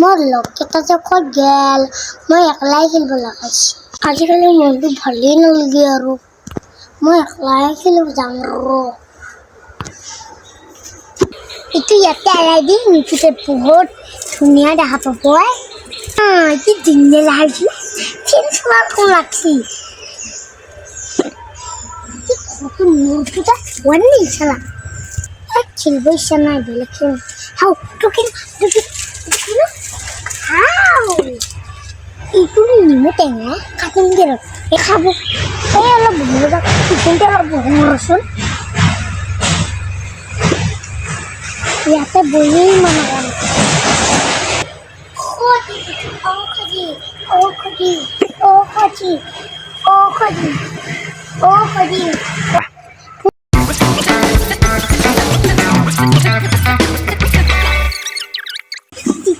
মোৰ লগকেইটা যে ক'ত গেল মই একলাই খেলিব লগাইছোঁ আজিকালি মনটো ভালেই নালাগে আৰু মই একলাই খেলিব যাম ৰ এইটো ইয়াতে এৰাই দি মিঠুতে বহুত ধুনীয়া দেখা পাব কি ধুনীয়া ফিন চোৱা কম লাগছি কত মূর্তিটা ওয়ানি শালা। এক খেলব ইচ্ছা নাই বেলেগ খেল হাও তোকে তোকে হাও এইটো নিমু টেঙা কাটিম দে ৰ এই খাব। এই অলপ বহিব যাওক কিচেনতে অলপ বহোঁ ৰচোন ইয়াতে বহি মানে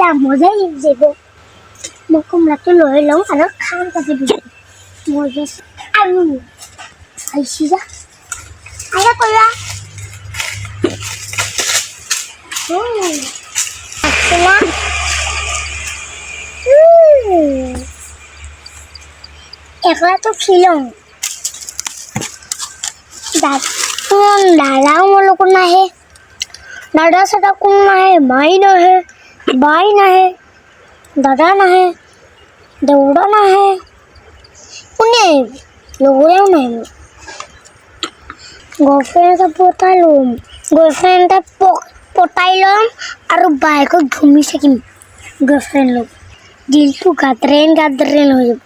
ঔষধি ঔষধি ঔষধি ঔষধি ঔষধি তেতিয়া মজাই যাব মই কমলাটো লৈ লওঁ আৰু খাম তাতে দিছোঁ মই জাষ্ট আৰু আহিছি যা আয়া কৰা একলাটো খিলং দাদাও মোৰ লগত নাহে দাদা बाई ना है, दादा ना है, दौड़ा ना है, उन्हें लोगों उन्हें गर्लफ्रेंड का पोता लोम गर्लफ्रेंड का पो, पोता लोम और बाई को घूमी सकिन गर्लफ्रेंड लोग। दिल तो तू गात रेन गात हो जाए